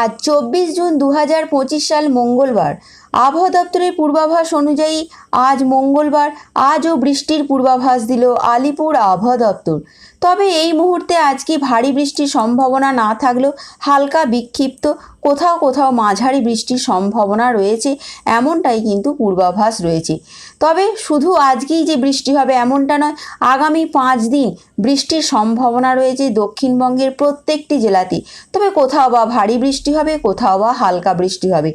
আজ চব্বিশ জুন দু হাজার পঁচিশ সাল মঙ্গলবার। আবহাওয়া দপ্তরের পূর্বাভাস অনুযায়ী আজ মঙ্গলবার আজও বৃষ্টির পূর্বাভাস দিল আলিপুর আবহাওয়া দপ্তর। তবে এই মুহূর্তে আজকে ভারী বৃষ্টির সম্ভাবনা না থাকলেও হালকা বিক্ষিপ্ত কোথাও কোথাও মাঝারি বৃষ্টির সম্ভাবনা রয়েছে, এমনটাই কিন্তু পূর্বাভাস রয়েছে। তবে শুধু আজকেই যে বৃষ্টি হবে এমনটা নয়, আগামী পাঁচ দিন বৃষ্টির সম্ভাবনা রয়েছে দক্ষিণবঙ্গের প্রত্যেকটি জেলাতে। তবে কোথাও বা ভারী বৃষ্টি হবে, কোথাও বা হালকা বৃষ্টি হবে।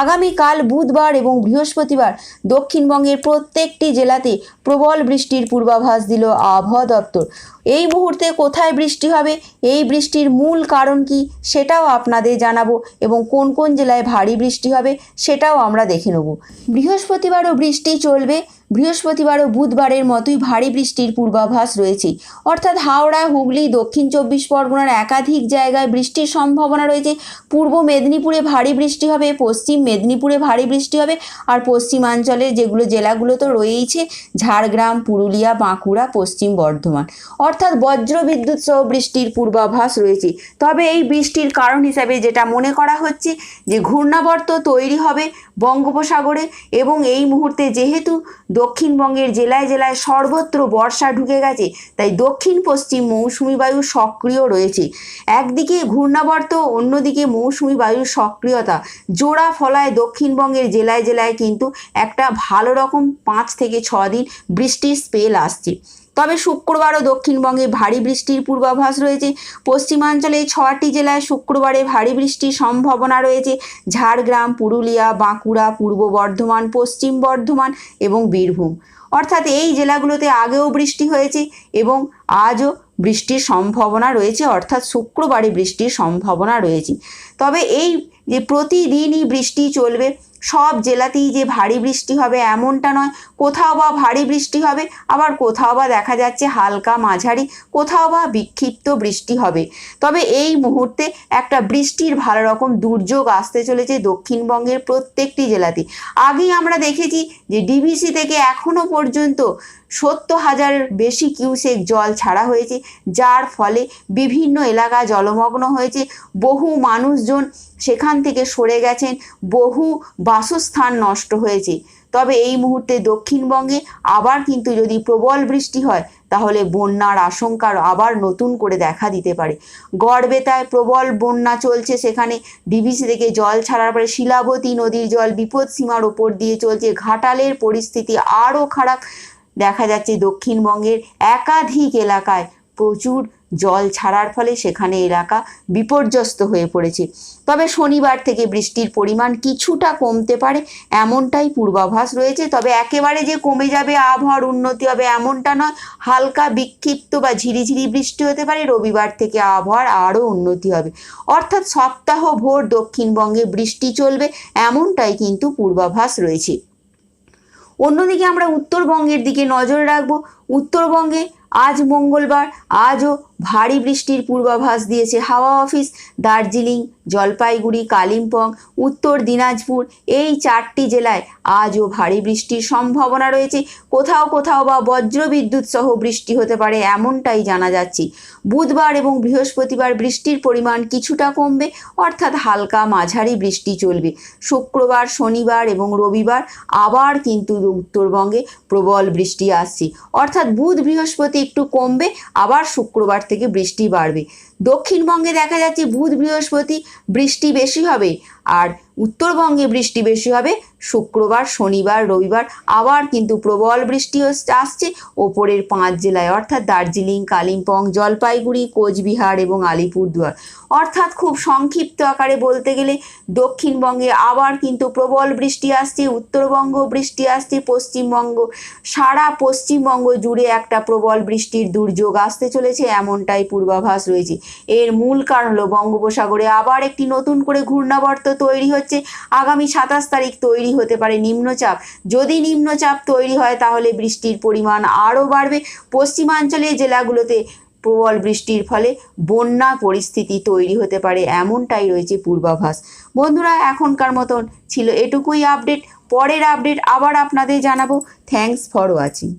আগামীকাল বুধবার এবং বৃহস্পতিবার দক্ষিণবঙ্গের প্রত্যেকটি জেলাতে প্রবল বৃষ্টির পূর্বাভাস দিল আবহাওয়া দপ্তর। এই মুহূর্তে কোথায় বৃষ্টি হবে? এই বৃষ্টির মূল কারণ কি? সেটাও আপনাদের জানাব এবং কোন কোন জেলায় ভারী বৃষ্টি হবে সেটাও আমরা দেখে নেব। বৃহস্পতিবারও বৃষ্টি চলবে। বৃহস্পতিবার ও বুধবারের মতোই ভারী বৃষ্টির পূর্বাভাস রয়েছে। অর্থাৎ হাওড়া, হুগলি, দক্ষিণ চব্বিশ পরগনার একাধিক জায়গায় বৃষ্টির সম্ভাবনা রয়েছে। পূর্ব মেদিনীপুরে ভারী বৃষ্টি হবে, পশ্চিম মেদিনীপুরে ভারী বৃষ্টি হবে, আর পশ্চিমাঞ্চলের যেগুলো জেলাগুলো তো রয়েইছে, ঝাড়গ্রাম, পুরুলিয়া, বাঁকুড়া, পশ্চিম বর্ধমান। অর্থাৎ বজ্র বিদ্যুৎ সহ বৃষ্টির পূর্বাভাস রয়েছে। তবে এই বৃষ্টির কারণ হিসাবে যেটা মনে করা হচ্ছে, যে ঘূর্ণাবর্ত তৈরি হবে বঙ্গোপসাগরে এবং এই মুহূর্তে যেহেতু দক্ষিণবঙ্গের জেলায় জেলায় সর্বত্র বর্ষা ঢুকে গেছে, তাই দক্ষিণ পশ্চিম মৌসুমি বায়ু সক্রিয় রয়েছে। একদিকে ঘূর্ণাবর্ত, অন্যদিকে মৌসুমি বায়ুর সক্রিয়তা। জোড়া ফলায় দক্ষিণবঙ্গের জেলায় জেলায় কিন্তু একটা ভালো রকম পাঁচ থেকে ছ দিন বৃষ্টির স্পেল আসছে। তবে শুক্রবারও দক্ষিণবঙ্গে ভারী বৃষ্টির পূর্বাভাস রয়েছে। পশ্চিমাঞ্চলে ছটি জেলায় শুক্রবারে ভারী বৃষ্টির সম্ভাবনা রয়েছে। ঝাড়গ্রাম, পুরুলিয়া, বাঁকুড়া, পূর্ব বর্ধমান, পশ্চিম বর্ধমান এবং বীরভূম। অর্থাৎ এই জেলাগুলোতে আগেও বৃষ্টি হয়েছে এবং আজও বৃষ্টির সম্ভাবনা রয়েছে, অর্থাৎ শুক্রবারে বৃষ্টির সম্ভাবনা রয়েছে। তবে এই যে প্রতিদিনই বৃষ্টি চলবে, সব জেলাতেই যে ভারী বৃষ্টি হবে এমনটা নয়। কোথাও বা ভারী বৃষ্টি হবে, আবার কোথাও বা দেখা যাচ্ছে হালকা মাঝারি, কোথাও বা বিক্ষিপ্ত বৃষ্টি হবে। তবে এই মুহূর্তে একটা বৃষ্টির ভালো রকম দুর্যোগ আসতে চলেছে দক্ষিণবঙ্গের প্রত্যেকটি জেলাতে। আগেই আমরা দেখেছি যে ডিবিসি থেকে এখনও পর্যন্ত সত্তর হাজার বেশি কিউসেক জল ছাড়া হয়েছে, যার ফলে বিভিন্ন এলাকা জলমগ্ন হয়েছে। বহু মানুষজন সেখান থেকে সরে গেছেন, বহু বাসস্থান নষ্ট হয়েছে। তবে এই মুহূর্তে দক্ষিণবঙ্গে আবার কিন্তু যদি প্রবল বৃষ্টি হয়, তাহলে বন্যার আশঙ্কার আবার নতুন করে দেখা দিতে পারে। গড়বেতায় প্রবল বন্যা চলছে সেখানে। ডিভিসি থেকে জল ছাড়ার পরে শিলাবতী নদীর জল বিপদ সীমার ওপর দিয়ে চলছে। ঘাটালের পরিস্থিতি আরও খারাপ। দেখা যাচ্ছে দক্ষিণবঙ্গের একাধিক এলাকায় প্রচুর জল ছাড়ার ফলে সেখানে এলাকা বিপর্যস্ত হয়ে পড়েছে। তবে শনিবার থেকে বৃষ্টির পরিমাণ কিছুটা কমতে পারে, এমনটাই পূর্বাভাস রয়েছে। তবে একেবারে যে কমে যাবে আবহাওয়ার উন্নতি হবে এমনটা নয়, হালকা বিক্ষিপ্ত বা ঝিরিঝিরি বৃষ্টি হতে পারে। রবিবার থেকে আবহাওয়ার আরও উন্নতি হবে। অর্থাৎ সপ্তাহ ভোর দক্ষিণবঙ্গে বৃষ্টি চলবে, এমনটাই কিন্তু পূর্বাভাস রয়েছে। অন্যদিকে আমরা উত্তরবঙ্গের দিকে নজর রাখব। উত্তরবঙ্গে আজ মঙ্গলবার, আজও ভারী বৃষ্টির পূর্বাভাস দিয়েছে হাওয়া অফিস। দার্জিলিং, জলপাইগুড়ি, কালিম্পং, উত্তর দিনাজপুর, এই চারটি জেলায় আজও ভারী বৃষ্টির সম্ভাবনা রয়েছে। কোথাও কোথাও বা বজ্রবিদ্যুৎ সহ বৃষ্টি হতে পারে এমনটাই জানা যাচ্ছে। বুধবার এবং বৃহস্পতিবার বৃষ্টির পরিমাণ কিছুটা কমবে, অর্থাৎ হালকা মাঝারি বৃষ্টি চলবে। শুক্রবার, শনিবার এবং রবিবার আবার কিন্তু উত্তরবঙ্গে প্রবল বৃষ্টি আসছে, অর্থাৎ বুধ বৃহস্পতি একটু কমবে, আবার শুক্রবার থেকে বৃষ্টি বাড়বে। দক্ষিণবঙ্গে দেখা যাচ্ছে বুধ বৃহস্পতি বৃষ্টি বেশি হবে, আর উত্তরবঙ্গে বৃষ্টি বেশি হবে। শুক্রবার, শনিবার, রবিবার আবার কিন্তু প্রবল বৃষ্টি আসছে। ওপরের পাঁচ জেলায় অর্থাৎ দার্জিলিং, কালিম্পং, জলপাইগুড়ি, কোচবিহার এবং আলিপুরদুয়ার। অর্থাৎ খুব সংক্ষিপ্ত আকারে বলতে গেলে দক্ষিণবঙ্গে আবার কিন্তু প্রবল বৃষ্টি আসছে উত্তরবঙ্গ বৃষ্টি আসছে, পশ্চিমবঙ্গ, সারা পশ্চিমবঙ্গ জুড়ে একটা প্রবল বৃষ্টির দুর্যোগ আসতে চলেছে, এমনটাই পূর্বাভাস রয়েছে। এর মূল কারণ হলো বঙ্গোপসাগরে আবার একটি নতুন করে ঘূর্ণাবর্ত তৈরি হচ্ছে। আগামী সাতাশ তারিখ তৈরি হতে পারে নিম্নচাপ। যদি নিম্নচাপ তৈরি হয়, তাহলে বৃষ্টির পরিমাণ আরও বাড়বে। পশ্চিমাঞ্চলের জেলাগুলোতে প্রবল বৃষ্টির ফলে বন্যা পরিস্থিতি তৈরি হতে পারে, এমনটাই রয়েছে পূর্বাভাস। বন্ধুরা, এখনকার মতন ছিল এটুকুই আপডেট। পরের আপডেট আবার আপনাদের জানাব। Thanks for watching.